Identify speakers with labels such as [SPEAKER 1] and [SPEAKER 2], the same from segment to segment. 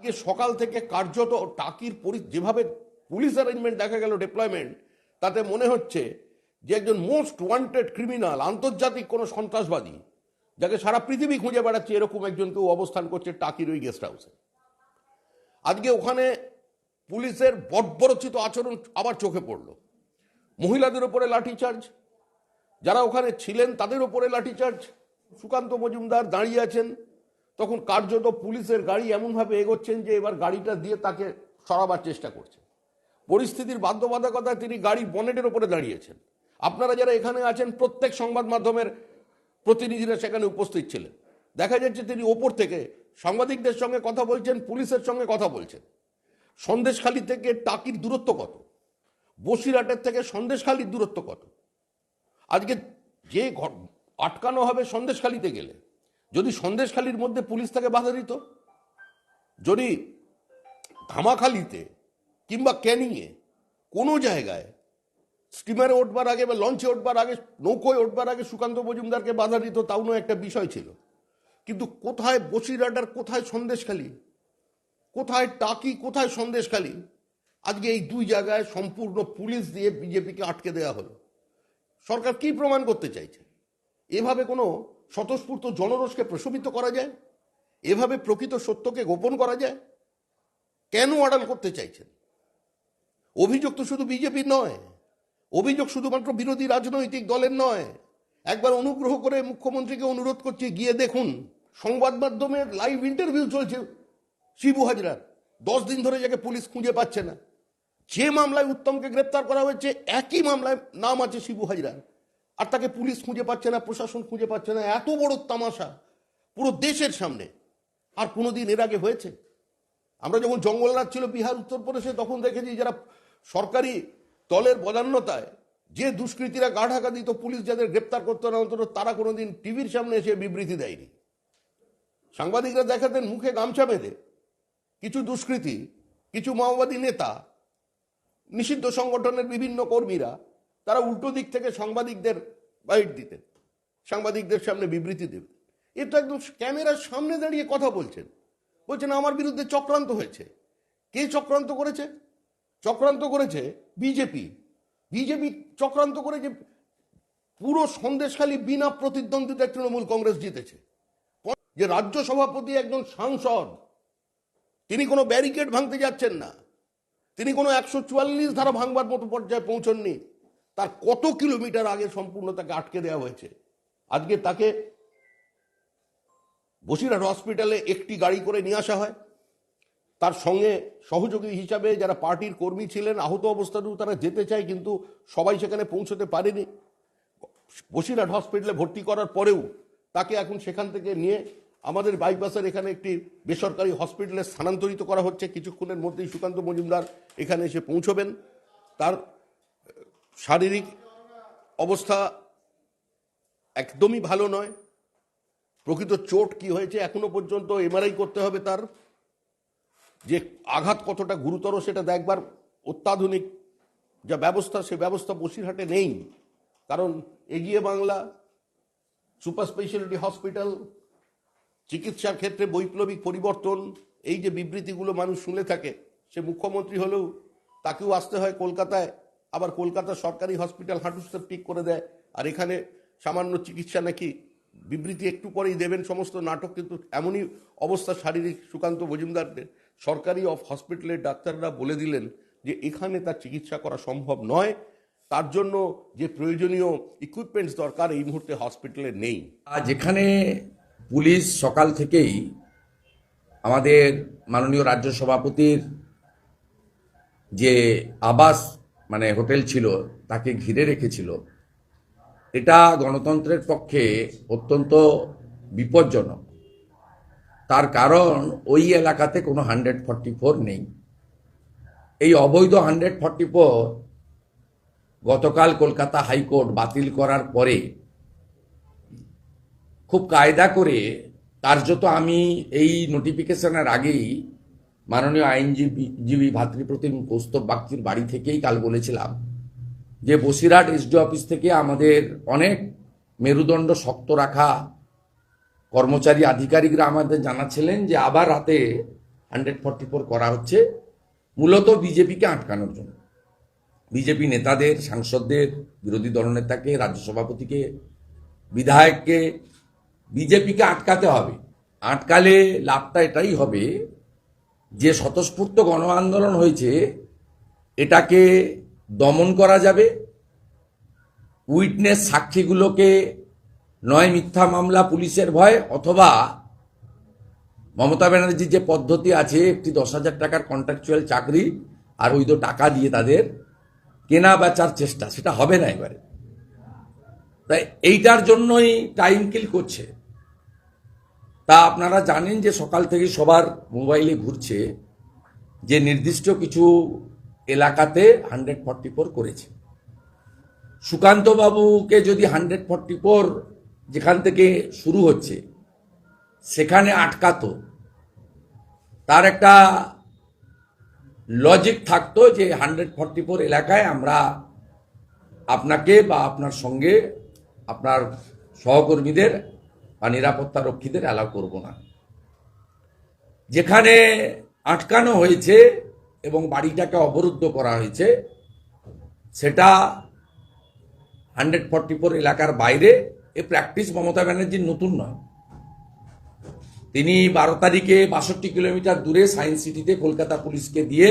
[SPEAKER 1] আজকে সকাল থেকে কার্যত টাকির পরি যেভাবে পুলিশ অ্যারেঞ্জমেন্ট দেখা গেল ডিপ্লয়মেন্ট তাতে মনে হচ্ছে যে একজন মোস্ট ওয়ান্টেড ক্রিমিনাল আন্তর্জাতিক কোনো সন্ত্রাসবাদী, যাকে সারা পৃথিবী খুঁজে বেড়াচ্ছে, এরকম একজন কেউ অবস্থান করছে টাকির ওই গেস্ট হাউসে আজকে ওখানে পুলিশের বর্বরচিত আচরণ আবার চোখে পড়ল। মহিলাদের ওপরে লাঠিচার্জ, যারা ওখানে ছিলেন তাদের ওপরে লাঠিচার্জ। সুকান্ত মজুমদার দাঁড়িয়ে আছেন তখন কার্যত পুলিশের গাড়ি এমনভাবে এগোচ্ছেন যে এবার গাড়িটা দিয়ে তাকে সরাবার চেষ্টা করছে। পরিস্থিতির বাধ্যবাধকতায় তিনি গাড়ির বনেটের উপরে দাঁড়িয়েছেন। আপনারা যারা এখানে আছেন, প্রত্যেক সংবাদ মাধ্যমের প্রতিনিধিরা সেখানে উপস্থিত ছিলেন। দেখা যাচ্ছে তিনি ওপর থেকে সাংবাদিকদের সঙ্গে কথা বলছেন, পুলিশের সঙ্গে কথা বলছেন। সন্দেশখালী থেকে টাকির দূরত্ব কত? বসিরহাটের থেকে সন্দেশখালীর দূরত্ব কত? আজকে যে আটকানো হবে সন্দেশখালীতে গেলে যদি সন্দেশখালীর মধ্যে পুলিশ তাকে বাধা দিত? যদি ধামাখালিতে কিংবা ক্যানিংয়ে কোনো জায়গায় স্টিমারে উঠবার আগে বা লঞ্চে উঠবার আগে, নৌকোয় উঠবার আগে সুকান্ত মজুমদারকে বাধা দিত, তাও নয়, একটা বিষয় ছিল। কিন্তু কোথায় বসিরহাট আর কোথায় সন্দেশখালী? কোথায় টাকি, কোথায় সন্দেশখালী? আজকে এই দুই জায়গায় সম্পূর্ণ পুলিশ দিয়ে বিজেপিকে আটকে দেওয়া হলো। সরকার কি প্রমাণ করতে চাইছে? এভাবে কোনো স্বতঃস্ফূর্ত জনরোষকে প্রশমিত করা যায়? এভাবে প্রকৃত সত্যকে গোপন করা যায়? কেন আড়াল করতে চাইছেন? অভিযোগ তো শুধু বিজেপির নয়। অভিযোগ শুধুমাত্র বিরোধী রাজনৈতিক দলের নয়। একবার অনুগ্রহ করে মুখ্যমন্ত্রীকে অনুরোধ করছি, গিয়ে দেখুন। সংবাদ মাধ্যমের লাইভ ইন্টারভিউ চলছে। শিবু হাজরার। দশ দিন ধরে যাকে পুলিশ খুঁজে পাচ্ছে না। যে মামলায় উত্তমকে গ্রেপ্তার করা হয়েছে, একই মামলায় নাম আছে শিবু হাজরার। আর তাকে পুলিশ খুঁজে পাচ্ছে না, প্রশাসন খুঁজে পাচ্ছে না, এত বড় তামাশা পুরো দেশের সামনে। আর কোনোদিন এর আগে হয়েছে? আমরা যখন জঙ্গলরাজ ছিল বিহার উত্তরপ্রদেশে তখন দেখেছি যারা সরকারি দলের বদান্যতায় যে দুষ্কৃতীরা গা ঢাকা দিত, পুলিশ যাদের গ্রেপ্তার করতো না অন্তত, তারা কোনোদিন টিভির সামনে এসে বিবৃতি দেয়নি। সাংবাদিকরা দেখাতেন মুখে গামছা বেঁধে, কিছু দুষ্কৃতী, কিছু মাওবাদী নেতা, নিষিদ্ধ সংগঠনের বিভিন্ন কর্মীরা, তারা উল্টো দিক থেকে সাংবাদিকদের বাইট দিতেন। সাংবাদিকদের সামনে বিবৃতি দেবেন। এ তো একদম ক্যামেরার সামনে দাঁড়িয়ে কথা বলছেন। বলছেন, আমার বিরুদ্ধে চক্রান্ত হয়েছে। কে চক্রান্ত করেছে? চক্রান্ত করেছে বিজেপি। বিজেপি চক্রান্ত করে যে পুরো সন্দেশখালী বিনা প্রতিদ্বন্দ্বিতায় তৃণমূল কংগ্রেস জিতেছে। যে রাজ্য সভাপতি একজন সাংসদ, তিনি কোনো ব্যারিকেড ভাঙতে যাচ্ছেন না। তিনি কোনো একশো চুয়াল্লিশ ধারা ভাঙবার মতো পর্যায়ে পৌঁছননি। তার কত কিলোমিটার আগে সম্পূর্ণ তাকে আটকে দেওয়া হয়েছে? আজকে তাকে বসিরহাট হসপিটালে একটি গাড়ি করে নিয়ে আসা হয়। তার সঙ্গে সহযোগী হিসাবে যারা পার্টির কর্মী ছিলেন, আহত অবস্থাতেও তারা যেতে চায়, কিন্তু সবাই সেখানে পৌঁছতে পারেনি। বসিরহাট হসপিটালে ভর্তি করার পরেও তাকে এখন সেখান থেকে নিয়ে আমাদের বাইপাসের এখানে একটি বেসরকারি হসপিটালে স্থানান্তরিত করা হচ্ছে। কিছুক্ষণের মধ্যেই সুকান্ত মজুমদার এখানে এসে পৌঁছবেন। তার শারীরিক অবস্থা একদমই ভালো নয়। প্রকৃত চোট কি হয়েছে এখনও পর্যন্ত এমআরআই করতে হবে তার। যে আঘাত কতটা গুরুতর সেটা দেখবার অত্যাধুনিক যা ব্যবস্থা, সে ব্যবস্থা বসিরহাটে নেই। কারণ এগিয়ে বাংলা সুপার স্পেশালিটি হসপিটাল, চিকিৎসার ক্ষেত্রে বৈপ্লবিক পরিবর্তন, এই যে বিবৃতিগুলো মানুষ শুনে থাকে, সে মুখ্যমন্ত্রী হলেও তাকেও আসতে হয় কলকাতায়। আবার কলকাতার সরকারি হসপিটাল হাঁটুস্তেপ ঠিক করে দেয়। আর এখানে সামান্য চিকিৎসা নাকি বিবৃতি একটু পরেই দেবেন সমস্ত নাটক, কিন্তু এমনই অবস্থা শারীরিক সুকান্ত মজুমদারদের। সরকারি অফ হসপিটালের ডাক্তাররা বলে দিলেন যে এখানে তার চিকিৎসা করা সম্ভব নয়। তার জন্য যে প্রয়োজনীয় ইকুইপমেন্টস দরকার এই মুহূর্তে হসপিটালে নেই।
[SPEAKER 2] আজ এখানে পুলিশ সকাল থেকেই আমাদের মাননীয় রাজ্য সভাপতির যে আবাস মানে হোটেল ছিল, তাকে ঘিরে রেখেছিল। এটা গণতন্ত্রের পক্ষে অত্যন্ত বিপজ্জনক। তার কারণ, ওই এলাকাতে কোনো হান্ড্রেড ফর্টি ফোর নেই। এই অবৈধ হান্ড্রেড ফর্টি ফোর গতকাল কলকাতা হাইকোর্ট বাতিল করার পরে খুব কায়দা করে কার্যত আমি এই নোটিফিকেশনের আগেই মাননীয় আইনজীবী, জীবী ভাতৃপ্রতিম কৌস্তব বাগচির বাড়ি থেকেই কাল বলেছিলাম যে বসিরহাট এসডি অফিস থেকে আমাদের অনেক মেরুদণ্ড শক্ত রাখা কর্মচারী আধিকারিকরা আমাদের জানাচ্ছিলেন যে আবার রাতে হান্ড্রেড ফর্টি ফোর করা হচ্ছে, মূলত বিজেপিকে আটকানোর জন্য। বিজেপি নেতাদের, সাংসদদের, বিরোধী দলনেতাকে রাজ্য সভাপতিকে, বিধায়ককে, বিজেপিকে আটকাতে হবে। আটকালে লাভটা এটাই হবে যে স্বতঃস্ফূর্ত গণ আন্দোলন হয়েছে, এটাকে দমন করা যাবে। উইটনেস সাক্ষীগুলোকে নয় মিথ্যা মামলা, পুলিশের ভয়, অথবা মমতা ব্যানার্জির যে পদ্ধতি আছে, একটি দশ হাজার টাকার কন্ট্রাকচুয়াল চাকরি আর ওই তো টাকা দিয়ে তাদের কেনা বেচার চেষ্টা, সেটা হবে না এবারে। তাই এইটার জন্যই টাইম কিল করছে। তা আপনারা জানেন যে সকাল থেকে সবার মোবাইলে ঘুরছে যে নির্দিষ্ট কিছু এলাকাতে হান্ড্রেড ফর্টি ফোর করেছে। সুকান্তবাবুকে যদি হান্ড্রেড ফর্টি ফোর যেখান থেকে শুরু হচ্ছে, সেখানে আটকাতো, তার একটা লজিক থাকতো যে হান্ড্রেড ফর্টি ফোর এলাকায় আমরা আপনাকে বা আপনার সঙ্গে, আপনার সহকর্মীদের নিরাপত্তা রক্ষীদের অ্যালাউ করব না। যেখানে আটকানো হয়েছে এবং বাড়িটাকে অবরুদ্ধ করা হয়েছে, সেটা হান্ড্রেড ফর্টি ফোর এলাকার বাইরে এ প্র্যাকটিস মমতা ব্যানার্জির নতুন নয়। তিনি বারো তারিখে বাষট্টি কিলোমিটার দূরে সায়েন্স সিটিতে কলকাতা পুলিশকে দিয়ে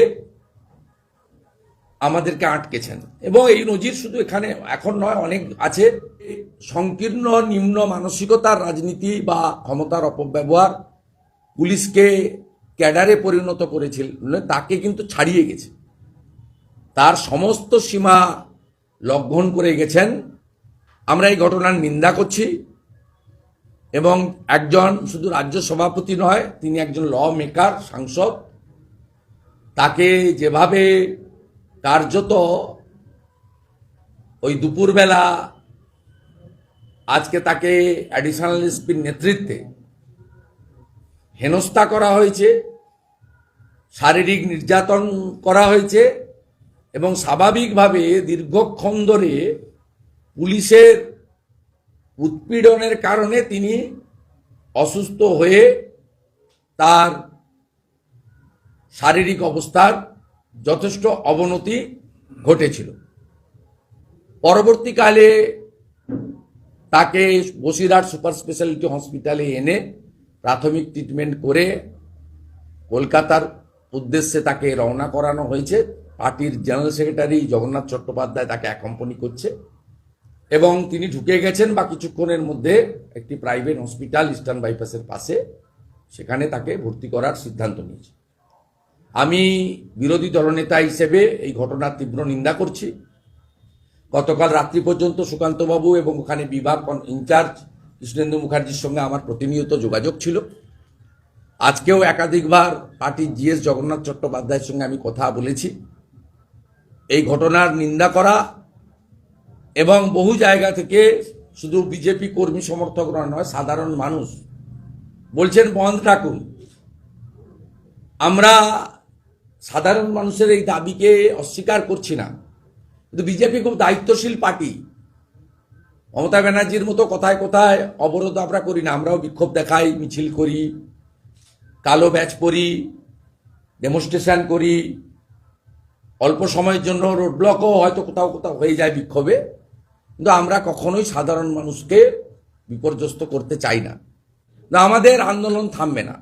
[SPEAKER 2] আমাদেরকে আটকেছেন। এবং এই নজির শুধু এখানে এখন নয়, অনেক আছে। সংকীর্ণ, নিম্ন মানসিকতার রাজনীতি বা ক্ষমতার অপব্যবহার পুলিশকে ক্যাডারে পরিণত করেছিল তাকে কিন্তু ছাড়িয়ে গেছে। তার সমস্ত সীমা লঙ্ঘন করে গেছেন। আমরা এই ঘটনার নিন্দা করছি এবং একজন শুধু রাজ্য সভাপতি নয়, তিনি একজন ল মেকার সাংসদ, তাকে যেভাবে কার্যত ওই দুপুরবেলা আজকে তাকে অ্যাডিশনাল এসপির নেতৃত্বে হেনস্থা করা হয়েছে, শারীরিক নির্যাতন করা হয়েছে এবং স্বাভাবিকভাবে দীর্ঘক্ষণ ধরে পুলিশের উৎপীড়নের কারণে তিনি অসুস্থ হয়ে তার শারীরিক অবস্থার যথেষ্ট অবনতি ঘটেছিল। পরবর্তীকালে তাকে বসিরহাট সুপার স্পেশালিটি হসপিটালে এনে প্রাথমিক ট্রিটমেন্ট করে কলকাতার উদ্দেশ্যে তাকে রওনা করানো হয়েছে। পার্টির জেনারেল সেক্রেটারি জগন্নাথ চট্টোপাধ্যায় তাকে অ্যাকম্পানি করছে এবং তিনি ঢুকে গেছেন বা কিছুক্ষণের মধ্যে একটি প্রাইভেট হসপিটাল ইস্টার্ন বাইপাসের পাশে। সেখানে তাকে ভর্তি করার সিদ্ধান্ত নিয়েছে। আমি বিরোধী দলনেতা হিসেবে এই ঘটনার তীব্র নিন্দা করছি। গতকাল রাত্রি পর্যন্ত সুকান্তবাবু এবং ওখানে বিভাগ ইনচার্জ কৃষ্ণেন্দু মুখার্জির সঙ্গে আমার প্রতিনিয়ত যোগাযোগ ছিল। আজকেও একাধিকবার পার্টির জিএস জগন্নাথ চট্টোপাধ্যায়ের সঙ্গে আমি কথা বলেছি। এই ঘটনার নিন্দা করা এবং বহু জায়গা থেকে শুধু বিজেপি কর্মী সমর্থকরা নয়, সাধারণ মানুষ বলছেন বন্ধ রাখুন আমরা সাধারণ মানুষের এই দাবিকে অস্বীকার করছি না। কিন্তু বিজেপি খুব দায়িত্বশীল পার্টি। মমতা ব্যানার্জির মতো কোথায় কোথায় অবরোধ আমরা করি না, আমরাও বিক্ষোভ দেখাই, মিছিল করি, কালো ব্যাচ পরি, ডেমনস্ট্রেশন করি। অল্প সময়ের জন্য রোড ব্লকও হয়তো কোথাও কোথাও হয়ে যায় বিক্ষোভে, কিন্তু আমরা কখনোই সাধারণ মানুষকে বিপর্যস্ত করতে চাই না। আমাদের আন্দোলন থামবে না।